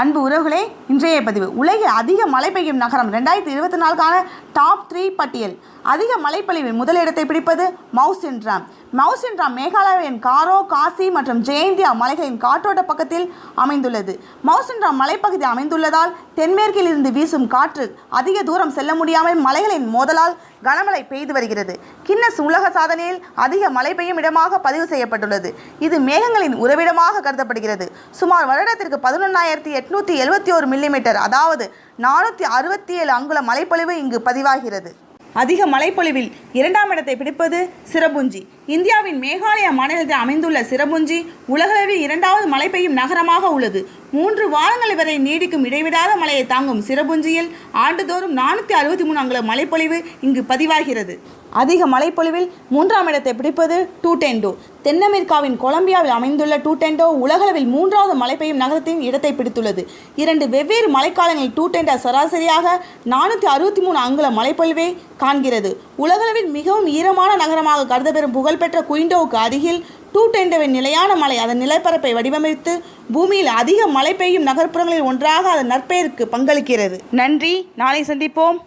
அன்பு உறவுகளே இன்றைய பதிவு. உலகில் அதிக மழை பெய்யும் நகரம் ரெண்டாயிரத்தி இருபத்தி நாலுக்கான டாப் த்ரீ பட்டியல். அதிக மழைப்பொழிவில் முதலிடத்தை பிடிப்பது மவுசின்ட்ராம் மவுசின்ட்ராம் மேகாலயாவின் காரோ காசி மற்றும் ஜெயந்தியா மலைகளின் காற்றோட்ட பக்கத்தில் அமைந்துள்ளது. மவுசின்ட்ராம் மலைப்பகுதி அமைந்துள்ளதால் தென்மேற்கில் இருந்து வீசும் காற்று அதிக தூரம் செல்ல முடியாமல் மலைகளின் மோதலால் கனமழை பெய்து வருகிறது. கின்னஸ் உலக சாதனையில் அதிக மழை பெய்யும் இடமாக பதிவு செய்யப்பட்டுள்ளது. இது மேகங்களின் உறவிடமாக கருதப்படுகிறது. சுமார் வருடத்திற்கு பதினொன்றாயிரத்தி எட்நூற்றி எழுபத்தி ஒரு மில்லிமீட்டர் அதாவது நானூற்றி அறுபத்தி ஏழு அங்குல மழைப்பொழிவு இங்கு பதிவாகிறது. அதிக மழைப்பொழிவில் இரண்டாம் இடத்தை பிடிப்பது சிரபுஞ்சி. இந்தியாவின் மேகாலயா மாநிலத்தில் அமைந்துள்ள சிரபுஞ்சி உலகளவில் இரண்டாவது மழை பெய்யும் நகரமாக உள்ளது. மூன்று வாரங்கள் வரை நீடிக்கும் இடைவிடாத மழையை தாங்கும் சிரபுஞ்சியில் ஆண்டுதோறும் நானூற்றி அறுபத்தி மூணு அங்குல மழைப்பொழிவு இங்கு பதிவாகிறது. அதிக மழைப்பொழிவில் மூன்றாம் இடத்தை பிடிப்பது டூடென்டோ. தென் அமெரிக்காவின் கொலம்பியாவில் அமைந்துள்ள டூடெண்டோ உலகளவில் மூன்றாவது மழை பெய்யும் நகரத்தின் இடத்தை பிடித்துள்ளது. இரண்டு வெவ்வேறு மழைக்காலங்களில் டூடெண்டோ சராசரியாக நானூற்றி அறுபத்தி மூணு அங்குல மழைப்பொழிவை காண்கிறது. உலகளவில் மிகவும் ஈரமான நகரமாக கருதப்பெறும் புகழ்பெற்ற குயிண்டோவுக்கு அருகில் டூடெண்டோவின் நிலையான மழை அதன் நிலப்பரப்பை வடிவமைத்து பூமியில் அதிக மழை பெய்யும் நகர்ப்புறங்களில் ஒன்றாக அதன் நற்பெயருக்கு பங்களிக்கிறது. நன்றி. நாளை சந்திப்போம்.